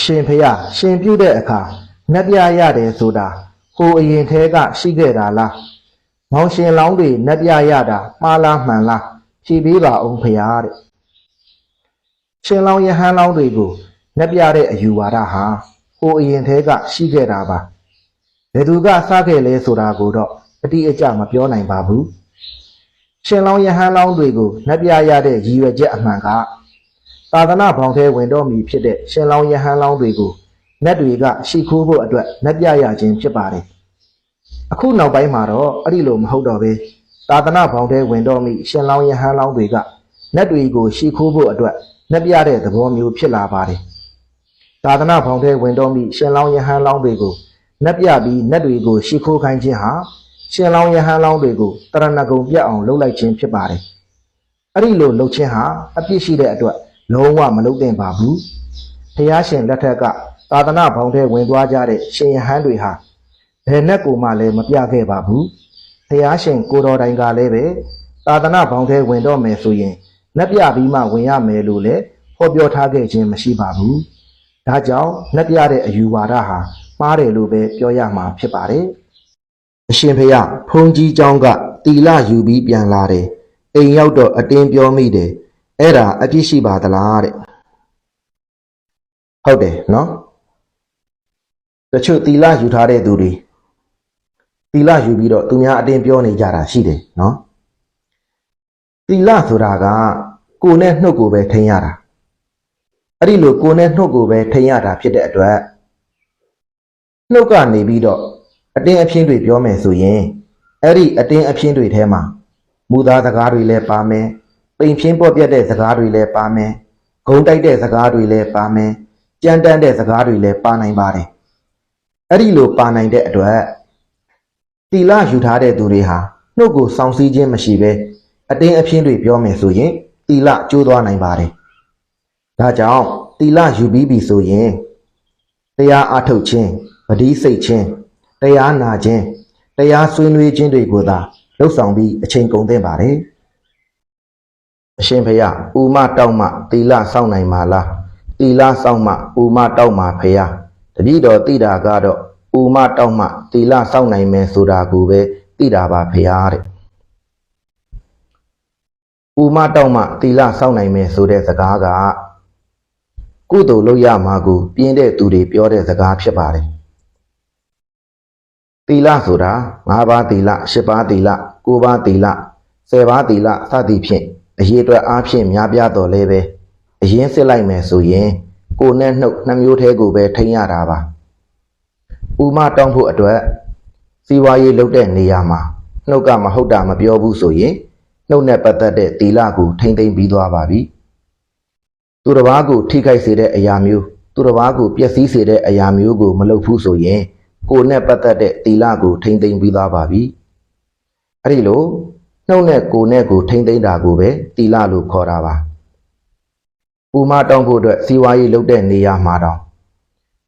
အရှင်ဖေယရှင်ပြုတဲ့အခါနတ်ပြရတယ်ဆိုတာဟိုအရင်ထဲကရှိခဲ့တာလားမောင်ရှင်လောင်းတွေနတ်ပြရတာမှားလားမှန်လားဖြေပေးပါအောင်ဖေယတဲ့ရှင်လောင်းယဟန်လောင်းတွေကိုနတ်ပြတဲ့အယူဝါဒဟာဟိုအရင်ထဲကရှိခဲ့တာပါဘယ်သူကစခဲ့လဲဆိုတာကိုတော့အတိအကျမပြောနိုင်ပါဘူးရှင်လောင်းယဟန်လောင်းတွေကိုနတ်ပြရတဲ့ရည်ရွယ်ချက်အမှန်က သာသနာဘောင်ထဲဝင်တော့မည်ဖြစ်တဲ့ရှင်လောင်းယဟန်လောင်းတွေကိုနတ်တွေကရှိခိုးဖို့အတွက်နတ်ပြရခြင်းဖြစ်ပါတယ်။အခုနောက်ပိုင်းမှာတော့အဲ့ဒီလိုမဟုတ်တော့ဘဲသာသနာဘောင်ထဲဝင်တော့မည်ရှင်လောင်းယဟန်လောင်းတွေကနတ်တွေကိုရှိခိုးဖို့အတွက်နတ်ပြတဲ့သဘောမျိုးဖြစ်လာပါတယ်။သာသနာဘောင်ထဲဝင်တော့မည်ရှင်လောင်းယဟန်လောင်းတွေကိုနတ်ပြပြီးနတ်တွေကိုရှိခိုးခိုင်းခြင်းဟာရှင်လောင်းယဟန်လောင်းတွေကိုတရဏဂုံပြတ်အောင်လုပ်လိုက်ခြင်းဖြစ်ပါတယ်။အဲ့ဒီလိုလှုပ်ခြင်းဟာအပြစ်ရှိတဲ့အတွက် လုံးဝမလုပ်သင့်ပါဘူး။ဖះရှင်လက်ထက်ကသာသနာဘောင်ထဲဝင်သွားကြတဲ့ရှင်ယဟန်တွေဟာဘယ်နဲ့ကိုမှလည်းမပြခဲ့ပါဘူး။ဖះရှင်ကိုတော်တိုင်ကလည်းပဲသာသနာဘောင်ထဲဝင်တော့မယ်ဆိုရင်နှက်ပြပြီးမှဝင်ရမယ်လို့လည်းဟောပြောထားခဲ့ခြင်းမရှိပါဘူး။ဒါကြောင့်နှက်ပြတဲ့အယူဝါဒဟာမှားတယ်လို့ပဲပြောရမှာဖြစ်ပါတယ်။ အရှင်ဖေယဖုန်ကြီးเจ้าကတီလာယူပြီးပြန်လာတယ်အိမ်ရောက်တော့အတင်းပြောမိတယ် အဲ့ဒါအပြစ်ရှိပါသလားတဲ့ဟုတ်တယ်နော်တချို့တီလာယူထားတဲ့သူတွေတီလာယူပြီးတော့သူများအတင်းပြောနေကြတာရှိတယ်နော်တီလာဆိုတာကကိုယ်နဲ့နှုတ်ကိုပဲထိန်ရတာအဲ့ဒီလိုကိုယ်နဲ့နှုတ်ကိုပဲထိန်ရတာဖြစ်တဲ့အတွက်နှုတ်ကနေပြီးတော့အတင်းအဖျင်းတွေပြောမယ်ဆိုရင်အဲ့ဒီအတင်းအဖျင်းတွေထဲမှာမူသားစကားတွေလည်းပါမယ် ပိန်ဖြင်းပေါ်ပြက်တဲ့စကားတွေလည်းပါမယ်ဂုံတိုက်တဲ့စကားတွေလည်းပါမယ်ကြမ်းတမ်းတဲ့စကားတွေလည်းပါနိုင်ပါတယ်အဲ့ဒီလိုပါနိုင်တဲ့အတွက်တီလာယူထားတဲ့သူတွေဟာနှုတ်ကိုစောင့်စည်းခြင်းမရှိဘဲအတင်းအဖျင်းတွေပြောမယ်ဆိုရင်တီလာကျိုးသွားနိုင်ပါတယ်ဒါကြောင့်တီလာယူပြီးပြီဆိုရင်တရားအထုတ်ခြင်းပတိစိတ်ခြင်းတရားနာခြင်းတရားဆွေးနွေးခြင်းတွေကိုသာလှုပ်ဆောင်ပြီးအချိန်ကုန်သင့်ပါတယ် အရှင်ဖေယဥမတောက်မှသီလစောင့်နိုင်မှာလားသီလစောင့်မှဥမတောက်မှဖေယတတိတော်တိတာကတော့ဥမတောက်မှသီလစောင့်နိုင်မယ်ဆိုတာကိုပဲတိတာပါဖေယတဲ့ဥမတောက်မှသီလစောင့်နိုင်မယ်ဆိုတဲ့စကားကကုသိုလ်လုပ်ရမှာကိုပြင်းတဲ့သူတွေပြောတဲ့စကားဖြစ်ပါတယ်။သီလဆိုတာ၅ပါးသီလ၈ပါးသီလ၉ပါးသီလ၁၀ပါးသီလစသည်ဖြင့် အရေးအတွက်အားဖြင့်များပြားတော်လဲပဲအရင်စစ်လိုက်မယ်ဆိုရင် ကိုယ်နဲ့နှုတ်နှမျိုးသေးကိုပဲထိန်းရတာပါ။ဥမတောင်းဖို့အတွက်စီဝါရေးလုပ်တဲ့နေရာမှာနှုတ်ကမဟုတ်တာမပြောဘူးဆိုရင်နှုတ်နဲ့ပတ်သက်တဲ့သီလကိုထိမ့်သိမ့်ပြီးသွားပါပြီ။သူတစ်ပါးကိုထိခိုက်စေတဲ့အရာမျိုးသူတစ်ပါးကိုပျက်စီးစေတဲ့အရာမျိုးကိုမလုပ်ဘူးဆိုရင်ကိုယ်နဲ့ပတ်သက်တဲ့သီလကိုထိမ့်သိမ့်ပြီးသားပါပြီအဲ့ဒီလို နှုတ်နဲ့ကိုယ်နဲ့ကိုထိမ့်သိမ့်တာကိုပဲသီလလို့ခေါ်တာပါပူမတောင်းဖို့အတွက်စီဝါရေးလုပ်တဲ့နေရာမှာတောင်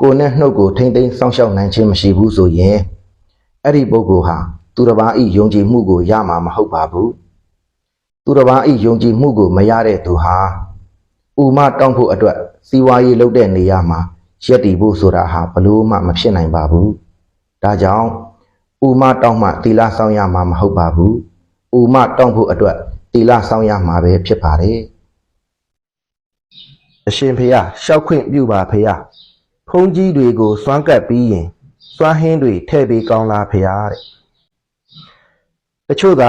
ကိုယ်နဲ့နှုတ်ကိုထိမ့်သိမ့်စောင့်ရှောက်နိုင်ခြင်းမရှိဘူးဆိုရင်အဲ့ဒီပုဂ္ဂိုလ်ဟာသူတစ်ပါးဤယုံကြည်မှုကိုရမှာမဟုတ်ပါဘူးသူတစ်ပါးဤယုံကြည်မှုကိုမရတဲ့သူဟာဥမတောင်းဖို့အတွက်စီဝါရေးလုပ်တဲ့နေရာမှာရက်တည်ဖို့ဆိုတာဟာဘလို့မှမဖြစ်နိုင်ပါဘူး။ဒါကြောင့်ဥမတောင်းမှတီလာဆောင်ရမှာမဟုတ်ပါဘူး။ ဥမတောင်းဖို့အတွက်တီလာဆောင်ရမှာပဲဖြစ်ပါတယ်။အရှင်ဖေယရှောက်ခွင့်ပြုပါဖေယ။ဖုံးကြီးတွေကိုစွမ်းကပ်ပြီးရင်စွမ်းဟင်းတွေထည့်ပေးကောင်းလားဖေယတဲ့။တချို့က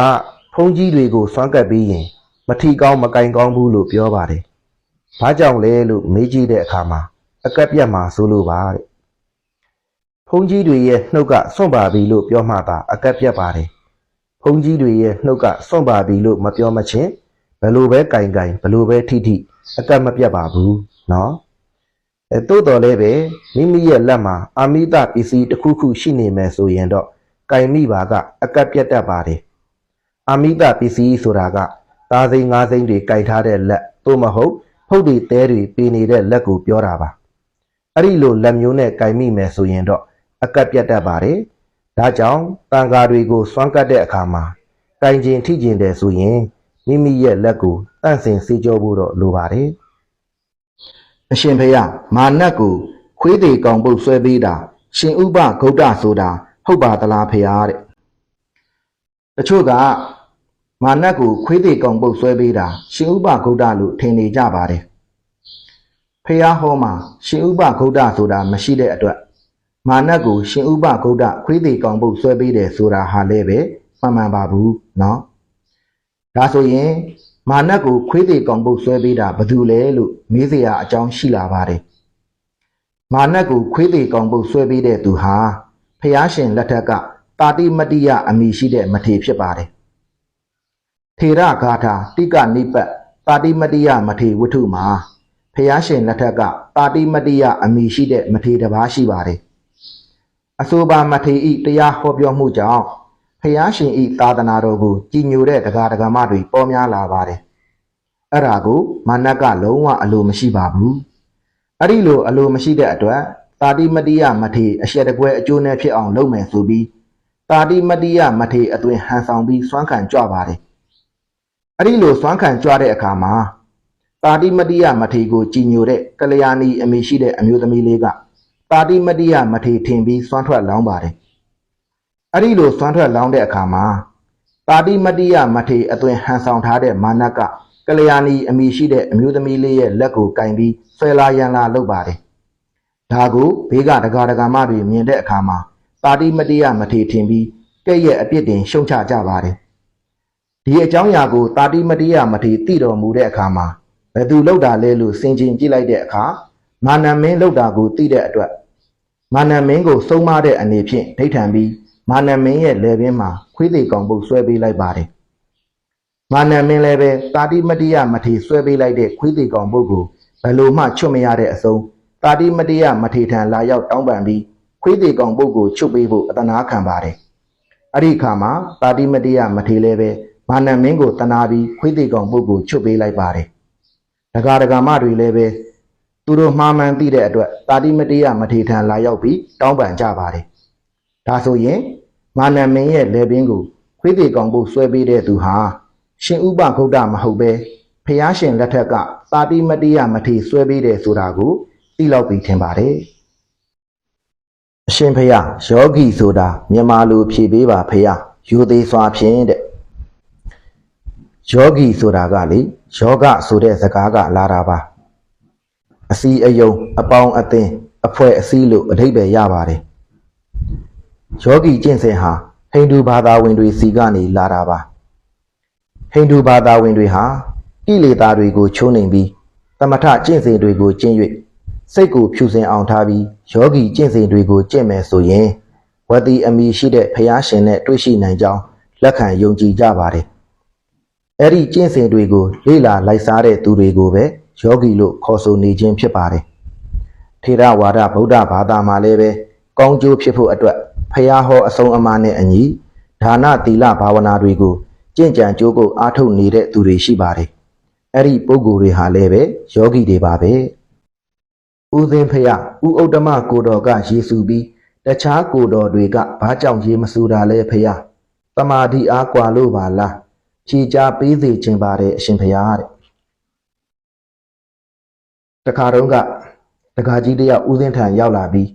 ဖုံးကြီးတွေကိုစွမ်းကပ်ပြီးရင်မထီကောင်းမကင်ကောင်းဘူးလို့ပြောပါတယ်။ဘာကြောင့်လဲလို့မေးကြည့်တဲ့အခါမှာအကက်ပြတ်မှာဆိုလို့ပါတဲ့။ဖုန်ကြီးတွေရဲ့နှုတ်ကစွန့်ပါပြီလို့ပြောမှသာအကက်ပြတ်ပါတယ်။ ဖုန်ကြီးတွေရဲ့နှုတ်ကစွန့်ပါပြီလို့မပြောမချင်းဘယ်လိုပဲကင်ကင်ဘယ်လိုပဲထိထိအကက်မပြတ်ပါဘူးနော်။အဲတိုးတော်လည်းပဲမိမိရဲ့လက်မှာအာမိတပစ္စည်းတစ်ခုခုရှိနေမယ်ဆိုရင်တော့ကင်မိပါကအကက်ပြတ်တတ်ပါတယ်။အာမိတပစ္စည်းဆိုတာကသားစိမ်းငါးစိမ်းတွေကင်ထားတဲ့လက်သို့မဟုတ်ဖုတ်တွေတဲတွေပေးနေတဲ့လက်ကိုပြောတာပါအဲ့ဒီလိုလက်မျိုးနဲ့ကင်မိမယ်ဆိုရင်တော့အကက်ပြတ်တတ်ပါတယ် ဒါကြောင့်တန်ဃာတွေကိုစွန့်ကတ်တဲ့အခါမှာကင်ကျင်ထိကျင်တယ်ဆိုရင်မိမိရဲ့လက်ကိုတန့်စင်စေကြောဖို့တော့လိုပါတယ်အရှင်ဖေယမာနတ်ကိုခွေးသေးကောင်ပုတ်ဆွဲပေးတာရှင်ဥပဂௌတဆိုတာဟုတ်ပါသလားဖေဟာတဲ့တချို့ကမာနတ်ကိုခွေးသေးကောင်ပုတ်ဆွဲပေးတာရှင်ဥပဂௌတလို့ထင်နေကြပါတယ်ဖေဟာဟောမှာရှင်ဥပဂௌတဆိုတာမရှိတဲ့အတွက် မာနတ်ကိုရှင်ဥပဂௌတခွေးသေးကောင်ပုတ်ဆွဲပေးတယ်ဆိုတာဟာလည်းပဲမှန်မှန်ပါဘူးเนาะ ဒါဆိုရင်မာနတ်ကိုခွေးသေးကောင်ပုတ်ဆွဲပေးတာဘယ်သူလဲလို့မေးစရာအကြောင်းရှိလာပါတယ်။မာနတ်ကိုခွေးသေးကောင်ပုတ်ဆွဲပေးတဲ့သူဟာဖျားရှင်လက်ထက်ကတာတိမတိယအမိရှိတဲ့မထေဖြစ်ပါတယ်။ထေရဂါထာတိကနိပတ်တာတိမတိယမထေဝတ္ထုမှာဖျားရှင်လက်ထက်ကတာတိမတိယအမိရှိတဲ့မထေတစ်ပါးရှိပါတယ်။ အဆိုပါမထေဤတရားဟောပြောမှုကြောင့်ဖျားရှင်ဤသာသနာတော်ကိုကြည်ညိုတဲ့တရားဒဂမတွေပေါ်များလာပါတယ်။အဲ့ဒါကိုမာနကလုံးဝအလိုမရှိပါဘူး။အဲ့ဒီလိုအလိုမရှိတဲ့အတွက်တာတိမတိယမထေအရှက်တကွဲအကျိုးနဲ့ဖြစ်အောင်လုပ်မယ်ဆိုပြီးတာတိမတိယမထေအသွင်ဟန်ဆောင်ပြီးစွမ်းခံကြွပါတယ်။အဲ့ဒီလိုစွမ်းခံကြွတဲ့အခါမှာတာတိမတိယမထေကိုကြည်ညိုတဲ့ကလျာဏီအမိရှိတဲ့အမျိုးသမီးလေးက တာတိမတိယမထေထင်ပြီးစွမ်းထွက်လောင်းပါတယ်။အဲ့ဒီလိုစွမ်းထွက်လောင်းတဲ့အခါမှာတာတိမတိယမထေအသွင်ဟန်ဆောင်ထားတဲ့မာနကကလျာဏီအမိရှိတဲ့အမျိုးသမီးလေးရဲ့လက်ကိုကင်ပြီးဆွဲလာရန်လာလုပ်ပါတယ်။ဒါကိုဘေးကဒကာဒကာမတွေမြင်တဲ့အခါမှာတာတိမတိယမထေထင်ပြီးကဲ့ရဲ့အပြစ်တင်ရှုံချကြပါတယ်။ဒီအကြောင်းအရာကိုတာတိမတိယမထေသိတော်မူတဲ့အခါမှာဘယ်သူလောက်တာလဲလို့စင်ကျင်ကြည့်လိုက်တဲ့အခါ မာနမင်းလောက်တာကိုသိတဲ့အတွက်မာနမင်းကိုစုံမတဲ့အနေဖြင့်ဒိဋ္ဌံပြီးမာနမင်းရဲ့လယ်ပင်မှာခွေးသေးကောင်ပုတ်ဆွဲပေးလိုက်ပါတယ်။မာနမင်းလည်းပဲတာတိမတိယမထေဆွဲပေးလိုက်တဲ့ခွေးသေးကောင်ပုတ်ကိုဘယ်လိုမှချွတ်မရတဲ့အစုံတာတိမတိယမထေထံလာရောက်တောင်းပန်ပြီးခွေးသေးကောင်ပုတ်ကိုချွတ်ပေးဖို့အတနာခံပါတယ်။အဲ့ဒီအခါမှာတာတိမတိယမထေလည်းပဲမာနမင်းကိုတနာပြီးခွေးသေးကောင်ပုတ်ကိုချွတ်ပေးလိုက်ပါတယ်။ဒကာဒကာမတွေလည်းပဲ သူတို့မှားမှန်သိတဲ့အတွက်တာတိမတိယမထေထံလာရောက်ပြီးတောင်းပန်ကြပါတယ်။ဒါဆိုရင်မာနမင်းရဲ့လေပင်ကိုခွေးသေးကောင်ပုတ်ဆွဲပေးတဲ့သူဟာရှင်ဥပဂုတ်တမဟုတ်ပဲဖျားရှင်လက်ထက်ကတာတိမတိယမထေဆွဲပေးတယ်ဆိုတာကိုသိလောက်ပြီးထင်ပါတယ်။အရှင်ဖျားယောဂီဆိုတာမြန်မာလူဖြေပေးပါဖျားယူသေးစွာဖြင့်တဲ့ယောဂီဆိုတာကလေယောဂဆိုတဲ့စကားကလာတာပါ အစီအယုံအပေါင်းအသင်းအဖွဲ့အစည်းလို့အဓိပ္ပာယ်ရပါတယ်ယောဂီကျင့်စဉ်ဟာဟိန္ဒူဘာသာဝင်တွေစီကနေလာတာပါဟိန္ဒူဘာသာဝင်တွေဟာကိလေသာတွေကိုချိုးနှိမ်ပြီးသမထကျင့်စဉ်တွေကိုကျင့်၍စိတ်ကိုဖြူစင်အောင်ထားပြီးယောဂီကျင့်စဉ်တွေကိုကျင့်မယ်ဆိုရင်ဝတိအမိရှိတဲ့ဖျားရှင်နဲ့တွေ့ရှိနိုင်ကြောင်းလက်ခံယုံကြည်ကြပါတယ်အဲ့ဒီကျင့်စဉ်တွေကိုလေ့လာလိုက်စားတဲ့သူတွေကိုပဲ ယောဂီလို့ခေါ်ဆိုနေခြင်းဖြစ်ပါတယ်ထေရဝါဒဗုဒ္ဓဘာသာမှာလည်းပဲကောင်းကျိုးဖြစ်ဖို့အတွက်ဖျားဟောအဆုံးအမနဲ့အညီဒါနသီလဘာဝနာတွေကိုကျင့်ကြံကြိုးကုပ်အားထုတ်နေတဲ့သူတွေရှိပါတယ်အဲ့ဒီပုဂ္ဂိုလ်တွေဟာလည်းပဲယောဂီတွေပါပဲဦးသိန်းဖျားဦးဥတ္တမကိုတော်ကယေစုပြီးတခြားကိုတော်တွေကဘာကြောင့်ရေမစူတာလဲဖျားတမာတိအားကွာလို့ပါလားဖြေချပေးစေခြင်းပါတယ်အရှင်ဖျားတဲ့ တခါတုန်းကတခါကြီးတယောက်ဦးသိန်းထံရောက်လာပြီး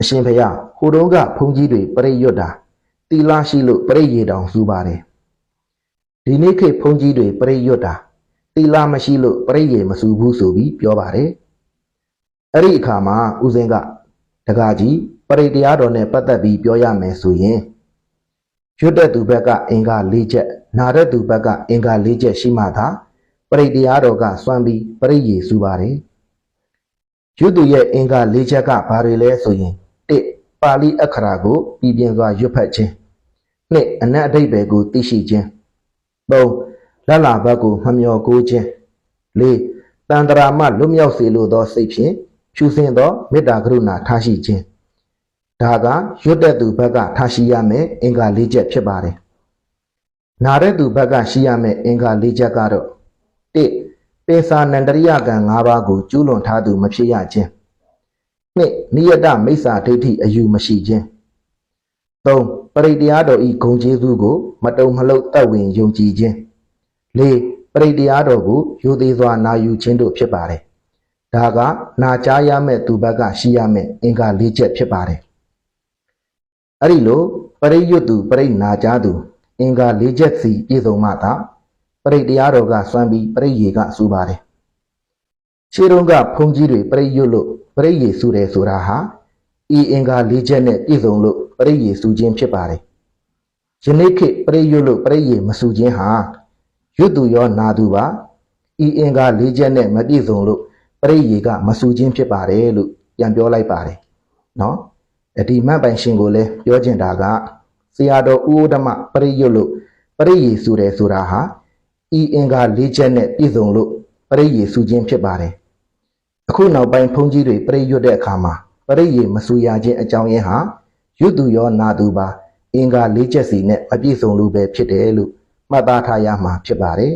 အရှင်ဖျားဟိုတုန်းကဘုန်းကြီးတွေပြိရွတ်တာတီလာရှိလို့ပြိရေတောင်စူပါတယ်ဒီနေ့ခေတ်ဘုန်းကြီးတွေပြိရွတ်တာတီလာမရှိလို့ပြိရေမစူဘူးဆိုပြီးပြောပါတယ်အဲ့ဒီအခါမှာဦးစင်းကတခါကြီးပရိတရားတော်နဲ့ပတ်သက်ပြီးပြောရမယ်ဆိုရင်ရွတ်တဲ့သူဘက်ကအင်္ဂါ၄ချက်နာတဲ့သူဘက်ကအင်္ဂါ၄ချက်ရှိမှသာ ပရိတရားတော်ကစွမ်းပြီးပရိယေစုပါတယ်ရွတ်သူရဲ့အင်္ဂါ၄ချက်ကဘာတွေလဲဆိုရင်၁ပါဠိအခရာကိုပြည်ပြင်းစွာရွတ်ဖတ်ခြင်း၂အနတ်အဓိပ္ပာယ်ကိုသိရှိခြင်း၃လက်လာဘက်ကိုမမျောကိုခြင်း၄တန်တရာမှလွတ်မြောက်စေလိုသောစိတ်ဖြင့်ဖြူစင်သောမေတ္တာကရုဏာထားရှိခြင်းဒါကရွတ်တဲ့သူဘက်ကထားရှိရမယ်အင်္ဂါ၄ချက်ဖြစ်ပါတယ်။နာတဲ့သူဘက်ကရှိရမယ်အင်္ဂါ၄ချက်ကတော့၁ ပေစာနန္တရိယကံ၅ပါးကိုကျူးလွန်ထားသူမဖြစ်ရခြင်း၂နိယတမိစ္ဆာဒိဋ္ဌိအယူမရှိခြင်း၃ပရိတရားတော်ဤဂုံကျေးဇူးကို မတုံမလှုပ်တက်ဝင်ယုံကြည်ခြင်း၄ပရိတရားတော်ကိုယူသေးစွာနာယူခြင်းတို့ဖြစ်ပါတယ်ဒါကနာကြားရမယ့်သူဘက်ကရှိရမယ့်အင်္ဂါ၄ချက်ဖြစ်ပါတယ်အဲ့ဒီလိုပရိယွတ်သူပရိနာကြားသူအင်္ဂါ၄ချက်စီပြည့်စုံမှသာ ပရိတရားတော်ကစွမ်းပြီးပရိယေကစူပါတယ်ခြေတုံးကဘုံကြီးတွေပရိယွတ်လို့ပရိယေစူတယ်ဆိုတာဟာဤအင်္ဂါ၄ချက်နဲ့ပြည့်စုံလို့ပရိယေစူခြင်းဖြစ်ပါတယ်ယနေ့ခေတ်ပရိယွတ်လို့ပရိယေမစူခြင်းဟာရွတ်သူရောနာသူပါဤအင်္ဂါ၄ချက်နဲ့မပြည့်စုံလို့ပရိယေကမစူခြင်းဖြစ်ပါတယ်လို့ပြန်ပြောလိုက်ပါတယ်နော်အဒီမတ်ပိုင်ရှင်ကိုလည်းပြောချင်တာကဆရာတော်ဦးဩဓမပရိယွတ်လို့ပရိယေစူတယ်ဆိုတာဟာ ဤအင်္ဂါ၄ချက်နဲ့ပြည့်စုံလို့ပရိယေစူခြင်းဖြစ်ပါတယ်အခုနောက်ပိုင်းဘုန်းကြီးတွေပြိရွတ်တဲ့အခါမှာပရိယေမဆူရခြင်းအကြောင်းရင်းဟာရွတ်သူရောနာသူပါအင်္ဂါ၄ချက်စီနဲ့မပြည့်စုံလို့ပဲဖြစ်တယ်လို့မှတ်သားထားရမှာဖြစ်ပါတယ်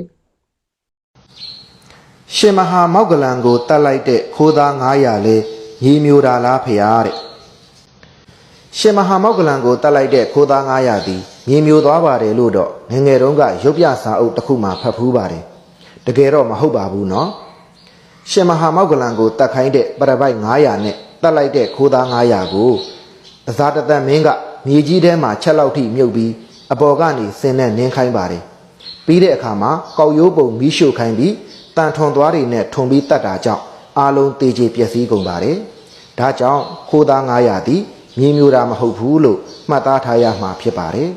ရှင်မဟာမောက္ကလံကိုတတ်လိုက်တဲ့ခိုးသား900လဲညီမျိုးတာလားဖရာတဲ့ရှင်မဟာမောက္ကလံကိုတတ်လိုက်တဲ့ခိုးသား900သည် ညီမျိုးသွားပါတယ်လို့တော့ငယ်ငယ်တုန်းကရုပ်ပြစာအုပ်တစ်ခုမှဖတ်ဖူးပါတယ်တကယ်တော့မဟုတ်ပါဘူးနော်ရှင်မဟာမောက္ကလံကိုတတ်ခိုင်းတဲ့ပရပိုက်900နဲ့တတ်လိုက်တဲ့ခိုးသား900ကိုအဇာတသက်မင်းကမြေကြီးထဲမှာချက်လောက်ထိမြုပ်ပြီးအပေါ်ကနေဆင်းနဲ့နင်းခိုင်းပါတယ်ပြီးတဲ့အခါမှာကောက်ရိုးပုံမီးရှို့ခိုင်းပြီးတန်ထွန်သွားတွေနဲ့ထုံပြီးတတ်တာကြောင့်အာလုံးတေချေပျက်စီးကုန်ပါတယ်ဒါကြောင့်ခိုးသား900သည်မြေမျိုးတာမဟုတ်ဘူးလို့မှတ်သားထားရမှာဖြစ်ပါတယ်